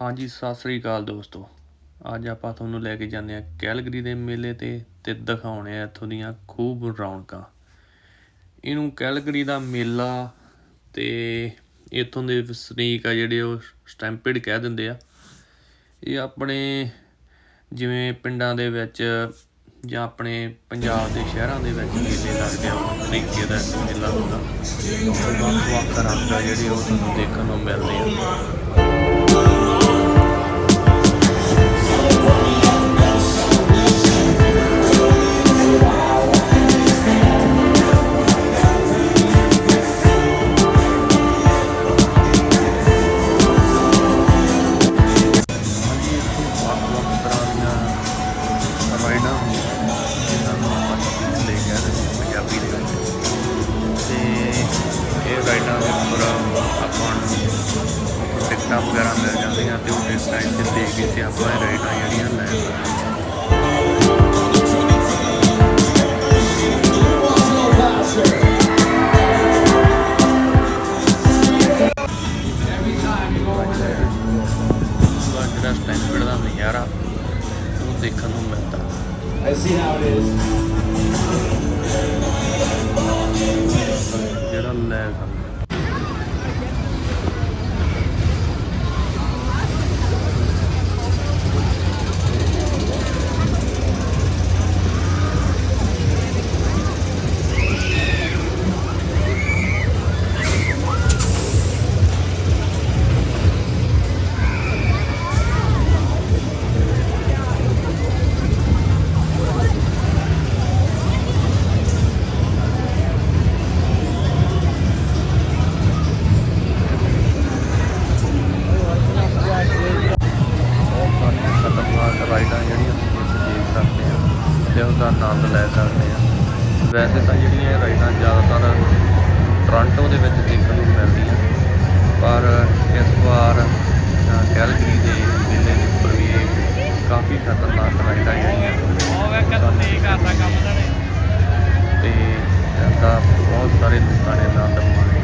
ਹਾਂਜੀ, ਸਤਿ ਸ੍ਰੀ ਅਕਾਲ ਦੋਸਤੋ। ਅੱਜ ਆਪਾਂ ਤੁਹਾਨੂੰ ਲੈ ਕੇ ਜਾਂਦੇ ਹਾਂ ਕੈਲਗਰੀ ਦੇ ਮੇਲੇ ਤੇ ਤੇ ਦਿਖਾਉਣੇ ਆ ਇੱਥੋਂ ਦੀਆਂ ਖੂਬ ਰੌਣਕਾਂ। ਇਹਨੂੰ ਕੈਲਗਰੀ ਦਾ ਮੇਲਾ ਤੇ ਇੱਥੋਂ ਦੇ ਵਸਨੀਕ ਆ ਜਿਹੜੇ ਉਹ ਸਟੈਂਪਿਡ ਕਹਿ ਦਿੰਦੇ ਆ। ਇਹ ਆਪਣੇ ਜਿਵੇਂ ਪਿੰਡਾਂ ਦੇ ਵਿੱਚ ਜਾਂ ਆਪਣੇ ਪੰਜਾਬ ਦੇ ਸ਼ਹਿਰਾਂ ਦੇ ਵਿੱਚ ਮੇਲੇ ਲੱਗਦੇ ਆ ਉਸ ਤਰੀਕੇ ਦਾ ਮੇਲਾ ਹੁੰਦਾ। ਵੱਖ ਵੱਖ ਰੰਗ ਆ ਜਿਹੜੇ ਉਹ ਤੁਹਾਨੂੰ ਦੇਖਣ ਨੂੰ ਮਿਲਦੇ ਆ। ਤੇ ਉਹ ਟਿਕਟਾਂ ਇੱਥੇ ਦੇ ਕੇ ਤੇ ਆਪਾਂ ਇਹ ਰਾਈਡਾਂ ਜਿਹੜੀਆਂ ਲੈ ਜਿਹੜਾ ਸਟੈਂਪਿਡ ਦਾ ਨਜ਼ਾਰਾ ਉਹ ਦੇਖਣ ਨੂੰ ਮਿਲਦਾ I see how it is. ਜਿਹੜਾ ਲੈ ਤੇ ਉਹਦਾ ਆਨੰਦ ਲੈ ਸਕਦੇ ਆ ਵੈਸੇ ਤਾਂ ਜਿਹੜੀਆਂ ਇਹ ਰਾਈਡਾਂ ਜ਼ਿਆਦਾਤਰ ਟੋਰਾਂਟੋ ਦੇ ਵਿੱਚ ਦੇਖਣ ਨੂੰ ਮਿਲਦੀਆਂ। ਪਰ ਇਸ ਵਾਰ ਕੈਲਗਰੀ ਦੇ ਮੇਲੇ ਦੇ ਉੱਪਰ ਵੀ ਕਾਫੀ ਖਤਰਨਾਕ ਰਾਈਡਾਂ ਜਿਹੜੀਆਂ ਸਾਨੂੰ ਤੇ ਇਹਦਾ ਬਹੁਤ ਸਾਰੇ ਲੋਕਾਂ ਨੇ ਆਨੰਦ ਮਾਣਿਆ।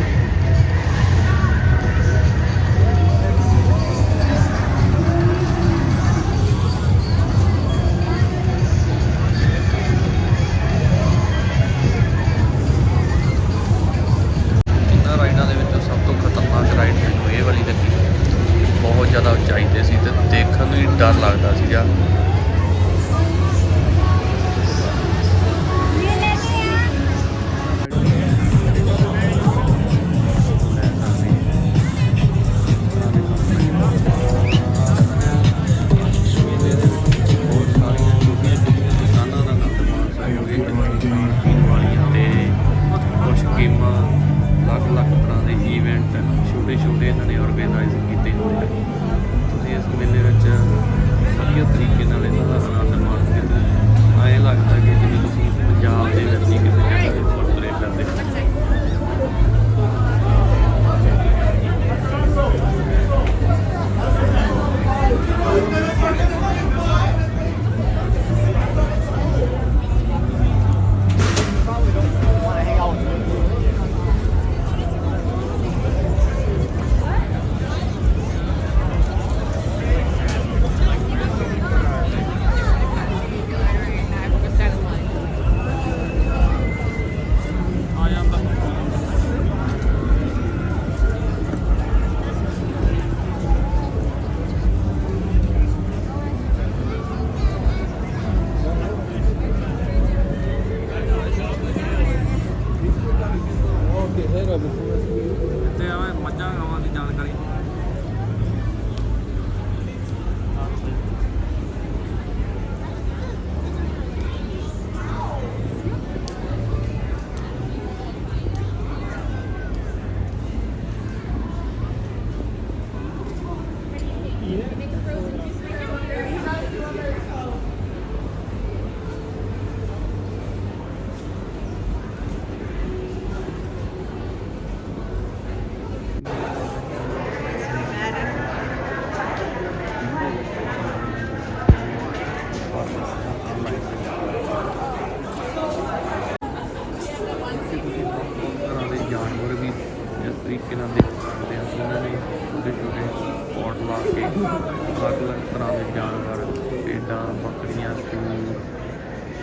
ਅਲੱਗ-ਅਲੱਗ ਜਾਨਵਰ ਭੇਡਾਂ ਬੱਕਰੀਆਂ ਸੂਰ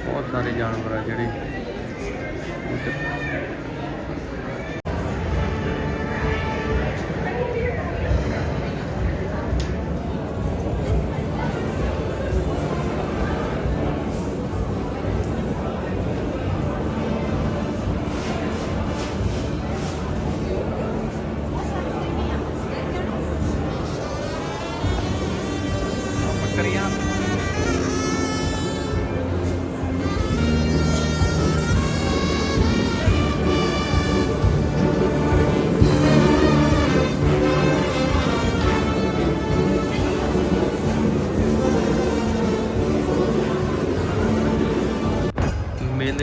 ਬਹੁਤ ਸਾਰੇ ਜਾਨਵਰ ਆ ਜਿਹੜੇ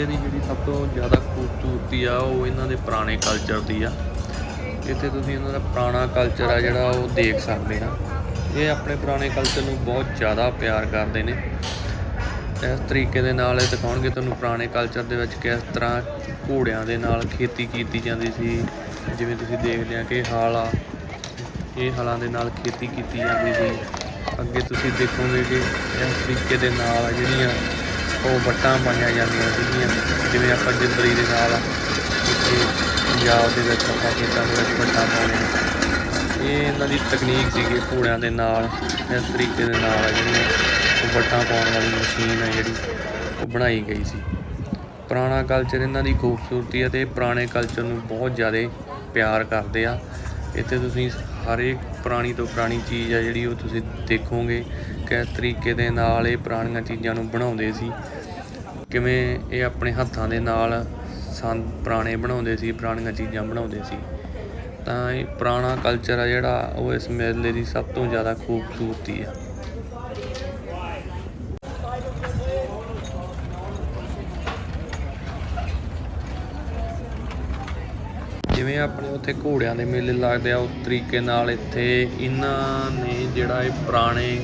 ਦੀ ਜਿਹੜੀ ਸਭ ਤੋਂ ਜ਼ਿਆਦਾ ਖੂਬਸੂਰਤੀ ਆ, ਉਹ ਇਹਨਾਂ ਦੇ ਪੁਰਾਣੇ ਕਲਚਰ ਦੀ ਆ। ਇੱਥੇ ਤੁਸੀਂ ਇਹਨਾਂ ਦਾ ਪੁਰਾਣਾ ਕਲਚਰ ਆ ਜਿਹੜਾ ਉਹ ਦੇਖ ਸਕਦੇ ਆ। ਇਹ ਆਪਣੇ ਪੁਰਾਣੇ ਕਲਚਰ ਨੂੰ ਬਹੁਤ ਜ਼ਿਆਦਾ ਪਿਆਰ ਕਰਦੇ ਨੇ। ਇਸ ਤਰੀਕੇ ਦੇ ਨਾਲ ਇਹ ਦਿਖਾਉਣਗੇ ਤੁਹਾਨੂੰ ਪੁਰਾਣੇ ਕਲਚਰ ਦੇ ਵਿੱਚ ਕਿਸ ਤਰ੍ਹਾਂ ਘੋੜਿਆਂ ਦੇ ਨਾਲ ਖੇਤੀ ਕੀਤੀ ਜਾਂਦੀ ਸੀ। ਜਿਵੇਂ ਤੁਸੀਂ ਦੇਖਦੇ ਆ ਕਿ ਹਲ ਆ, ਇਹ ਹਲਾਂ ਦੇ ਨਾਲ ਖੇਤੀ ਕੀਤੀ ਜਾਂਦੀ ਸੀ। ਅੱਗੇ ਤੁਸੀਂ ਦੇਖੋਗੇ ਕਿ ਇਸ ਤਰੀਕੇ ਦੇ ਨਾਲ ਜਿਹੜੀਆਂ ਉਹ ਵੱਟਾਂ ਪਾਈਆਂ ਜਾਂਦੀਆਂ ਸੀਗੀਆਂ। ਜਿਵੇਂ ਆਪਾਂ ਜਿੰਦਰੀ ਦੇ ਨਾਲ ਇੱਥੇ ਪੰਜਾਬ ਦੇ ਵਿੱਚ ਆਪਾਂ ਖੇਤਾਂ ਦੇ ਵਿੱਚ ਵੱਟਾਂ ਪਾਉਂਦੇ ਹਾਂ। ਇਹ ਇਹਨਾਂ ਦੀ ਤਕਨੀਕ ਸੀਗੀ ਘੋੜਿਆਂ ਦੇ ਨਾਲ, ਇਸ ਤਰੀਕੇ ਦੇ ਨਾਲ ਆ ਜਿਹੜੀਆਂ ਉਹ ਵੱਟਾਂ ਪਾਉਣ ਵਾਲੀ ਮਸ਼ੀਨ ਹੈ ਜਿਹੜੀ ਉਹ ਬਣਾਈ ਗਈ ਸੀ। ਪੁਰਾਣਾ ਕਲਚਰ ਇਹਨਾਂ ਦੀ ਖੂਬਸੂਰਤੀ ਹੈ ਤੇ ਪੁਰਾਣੇ ਕਲਚਰ ਨੂੰ ਬਹੁਤ ਜ਼ਿਆਦਾ ਪਿਆਰ ਕਰਦੇ ਆ। ਇੱਥੇ ਤੁਸੀਂ ਹਰੇਕ ਪੁਰਾਣੀ ਤੋਂ ਪੁਰਾਣੀ ਚੀਜ਼ ਆ ਜਿਹੜੀ ਉਹ ਤੁਸੀਂ ਦੇਖੋਗੇ, ਕਿਸ ਤਰੀਕੇ ਦੇ ਨਾਲ ਇਹ ਪੁਰਾਣੀਆਂ ਚੀਜ਼ਾਂ ਨੂੰ ਬਣਾਉਂਦੇ ਸੀ। ਕਿਵੇਂ ਇਹ ਆਪਣੇ ਹੱਥਾਂ ਦੇ ਨਾਲ ਸੰਦ ਪੁਰਾਣੇ ਬਣਾਉਂਦੇ ਸੀ, ਪੁਰਾਣੀਆਂ ਚੀਜ਼ਾਂ ਬਣਾਉਂਦੇ ਸੀ। ਤਾਂ ਇਹ ਪੁਰਾਣਾ ਕਲਚਰ ਆ ਜਿਹੜਾ, ਉਹ ਇਸ ਮੇਲੇ ਦੀ ਸਭ ਤੋਂ ਜ਼ਿਆਦਾ ਖੂਬਸੂਰਤੀ ਆ। ਜਿਵੇਂ ਆਪਣੇ ਉੱਥੇ ਘੋੜਿਆਂ ਦੇ ਮੇਲੇ ਲੱਗਦੇ ਆ, ਉਸ ਤਰੀਕੇ ਨਾਲ ਇੱਥੇ ਇਹਨਾਂ ਨੇ ਜਿਹੜਾ ਇਹ ਪੁਰਾਣੇ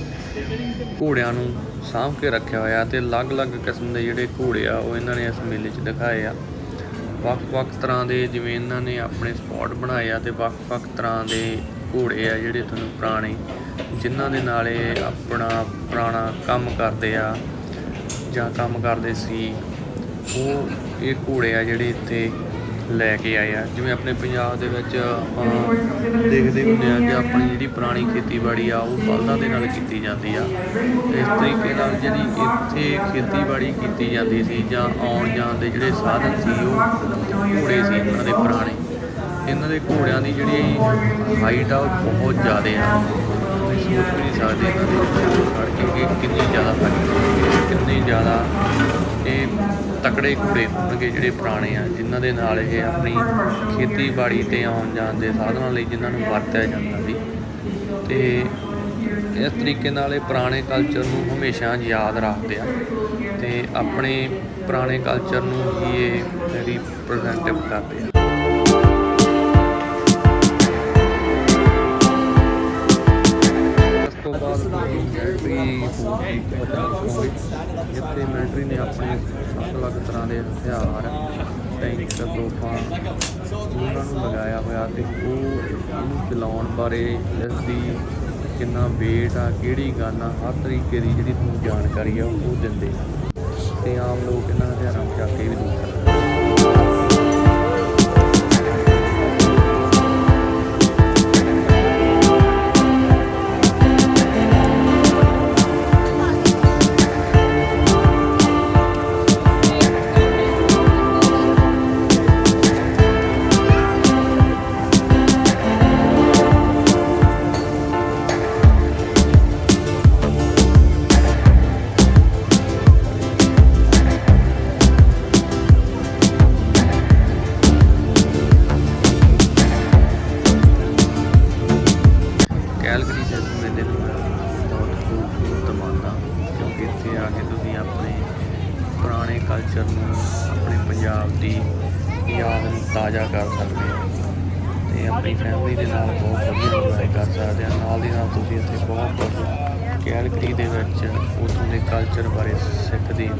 ਘੋੜਿਆਂ ਨੂੰ ਸਾਂਭ ਕੇ ਰੱਖਿਆ ਹੋਇਆ ਤੇ ਅਲੱਗ-ਅਲੱਗ ਕਿਸਮ ਦੇ ਜਿਹੜੇ ਘੋੜੇ ਆ, ਉਹ ਇਹਨਾਂ ਨੇ ਇਸ ਮੇਲੇ 'ਚ ਦਿਖਾਏ ਆ। ਵੱਖ-ਵੱਖ ਤਰ੍ਹਾਂ ਦੇ ਜਿਵੇਂ ਇਹਨਾਂ ਨੇ ਆਪਣੇ ਸਪੌਟ ਬਣਾਏ ਆ ਤੇ ਵੱਖ-ਵੱਖ ਤਰ੍ਹਾਂ ਦੇ ਘੋੜੇ ਆ ਜਿਹੜੇ ਤੁਹਾਨੂੰ ਪੁਰਾਣੇ, ਜਿਨ੍ਹਾਂ ਦੇ ਨਾਲ ਇਹ ਆਪਣਾ ਪੁਰਾਣਾ ਕੰਮ ਕਰਦੇ ਆ ਜਾਂ ਕੰਮ ਕਰਦੇ ਸੀ। ਉਹ ਇਹ ਘੋੜੇ ਆ ਜਿਹੜੇ ਇੱਥੇ ਲੈ ਕੇ ਆਏ ਆ। ਜਿਵੇਂ ਆਪਣੇ ਪੰਜਾਬ ਦੇ ਵਿੱਚ ਆਪਾਂ ਦੇਖਦੇ ਹੁੰਦੇ ਆ ਕਿ ਆਪਣੀ ਜਿਹੜੀ ਪੁਰਾਣੀ ਖੇਤੀਬਾੜੀ ਆ, ਉਹ ਬਲਦਾਂ ਦੇ ਨਾਲ ਕੀਤੀ ਜਾਂਦੀ ਆ। ਇਸ ਤਰੀਕੇ ਨਾਲ ਜਿਹੜੀ ਇੱਥੇ ਖੇਤੀਬਾੜੀ ਕੀਤੀ ਜਾਂਦੀ ਸੀ ਜਾਂ ਆਉਣ ਜਾਣ ਦੇ ਜਿਹੜੇ ਸਾਧਨ ਸੀ, ਉਹ ਘੋੜੇ ਸੀ ਉਹਨਾਂ ਦੇ ਪੁਰਾਣੇ। ਇਹਨਾਂ ਦੇ ਘੋੜਿਆਂ ਦੀ ਜਿਹੜੀ ਹਾਈਟ ਆ, ਉਹ ਬਹੁਤ ਜ਼ਿਆਦਾ ਆ। ਤੁਸੀਂ ਸੋਚ ਵੀ ਨਹੀਂ ਸਕਦੇ ਇਹਨਾਂ ਦੇ ਖੜ ਕੇ ਕਿ ਕਿੰਨੀ ਜ਼ਿਆਦਾ ਹਾਈਟ ਕਿੰਨੀ ਜ਼ਿਆਦਾ ਇਹ ਤਕੜੇ ਘੋੜੇ ਹੋਣਗੇ ਜਿਹੜੇ ਪੁਰਾਣੇ ਆ, ਜਿਨ੍ਹਾਂ ਦੇ ਨਾਲ ਇਹ ਆਪਣੀ ਖੇਤੀਬਾੜੀ ਤੇ ਆਉਣ ਜਾਣ ਦੇ ਸਾਧਨਾਂ ਲਈ ਜਿਨ੍ਹਾਂ ਨੂੰ ਵਰਤਿਆ ਜਾਂਦਾ ਸੀ। ਤੇ ਇਸ ਤਰੀਕੇ ਨਾਲ ਇਹ ਪੁਰਾਣੇ ਕਲਚਰ ਨੂੰ ਹਮੇਸ਼ਾ ਯਾਦ ਰੱਖਦੇ ਆ ਤੇ ਆਪਣੇ ਪੁਰਾਣੇ ਕਲਚਰ ਨੂੰ ਹੀ ਇਹ ਰਿਪਰੈਜ਼ੈਂਟਿਵ ਕਰਦੇ ਆ। ਮਿਲਟਰੀ ਫੂਡ ਜਿੱਥੇ ਮਿਲਟਰੀ ਨੇ ਆਪਣੇ ਅਲੱਗ ਤਰ੍ਹਾਂ ਦੇ ਹਥਿਆਰ ਟੈਂਕ ਤੋਪਾਂ ਉਹਨਾਂ ਨੂੰ ਲਗਾਇਆ ਹੋਇਆ ਤੇ ਉਹ ਇਹਨੂੰ ਚਲਾਉਣ ਬਾਰੇ ਇਸ ਦੀ ਕਿੰਨਾ weight ਆ, ਕਿਹੜੀ ਗਨ ਆ, ਹਰ ਤਰੀਕੇ ਦੀ ਜਿਹੜੀ ਤੁਹਾਨੂੰ ਜਾਣਕਾਰੀ ਆ ਉਹ ਦਿੰਦੇ ਆ। ਤੇ ਆਮ ਲੋਕ ਇਹਨਾਂ ਹਥਿਆਰਾਂ ਨੂੰ ਚੱਕ ਕੇ ਵੀ ਦੂਰ ਕਰਦੇ ਯਾਦ ਨੂੰ ਤਾਜ਼ਾ ਕਰ ਸਕਦੇ ਹੋ। ਤੇ ਆਪਣੀ ਫੈਮਿਲੀ ਦੇ ਨਾਲ ਬਹੁਤ ਵਧੀਆ ਇੰਜੋਏ ਕਰ ਸਕਦੇ ਆ ਨਾਲ ਦੀ ਨਾਲ ਤੁਸੀਂ ਇੱਥੇ ਬਹੁਤ ਕੁਝ ਕੈਲਗਰੀ ਦੇ ਵਿੱਚ ਉੱਥੋਂ ਦੇ ਕਲਚਰ ਬਾਰੇ ਸਿੱਖਦੇ ਹੋ।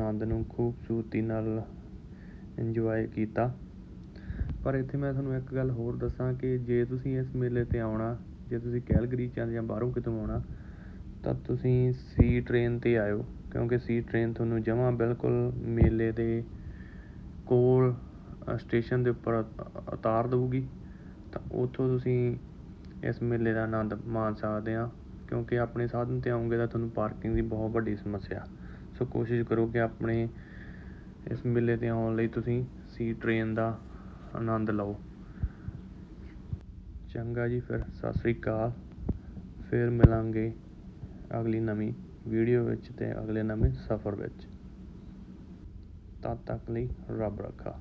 ਆਨੰਦ ਨੂੰ ਖੂਬਸੂਰਤੀ ਨਾਲ ਇੰਜੋਏ ਕੀਤਾ। ਪਰ ਇੱਥੇ ਮੈਂ ਤੁਹਾਨੂੰ ਇੱਕ ਗੱਲ ਹੋਰ ਦੱਸਾਂ ਕਿ ਜੇ ਤੁਸੀਂ ਇਸ ਮੇਲੇ ਤੇ ਆਉਣਾ, ਜੇ ਤੁਸੀਂ ਕੈਲਗਰੀ ਚ ਜਾਂ ਬਾਹਰੋਂ ਕਿਤੋਂ ਆਉਣਾ, ਤਾਂ ਤੁਸੀਂ ਸੀ ਟ੍ਰੇਨ ਤੇ ਆਇਓ, ਕਿਉਂਕਿ ਸੀ ਟ੍ਰੇਨ ਤੁਹਾਨੂੰ ਜਮਾਂ ਬਿਲਕੁਲ ਮੇਲੇ ਦੇ ਕੋਲ ਸਟੇਸ਼ਨ ਦੇ ਉੱਪਰ ਉਤਾਰ ਦਊਗੀ। ਤਾਂ ਉੱਥੋਂ ਤੁਸੀਂ ਇਸ ਮੇਲੇ ਦਾ ਆਨੰਦ ਮਾਣ ਸਕਦੇ ਹਾਂ, ਕਿਉਂਕਿ ਆਪਣੇ ਸਾਧਨ ਤੇ ਆਉਂਗੇ ਤਾਂ ਤੁਹਾਨੂੰ ਪਾਰਕਿੰਗ ਦੀ ਬਹੁਤ ਵੱਡੀ ਸਮੱਸਿਆ। ਸੋ ਕੋਸ਼ਿਸ਼ ਕਰੋ ਕਿ ਆਪਣੇ ਇਸ ਮੇਲੇ ਤੇ ਆਉਣ ਲਈ ਤੁਸੀਂ ਸੀ ਟ੍ਰੇਨ ਦਾ ਆਨੰਦ ਲਓ। ਚੰਗਾ ਜੀ ਫਿਰ, ਸਤਿ ਸ੍ਰੀ ਅਕਾਲ। ਫਿਰ ਮਿਲਾਂਗੇ ਅਗਲੀ ਨਵੀਂ ਵੀਡੀਓ ਵਿੱਚ ਤੇ ਅਗਲੇ ਨਵੇਂ ਸਫ਼ਰ ਵਿੱਚ। ਤਦ ਤੱਕ ਲਈ ਰੱਬ ਰੱਖਾ।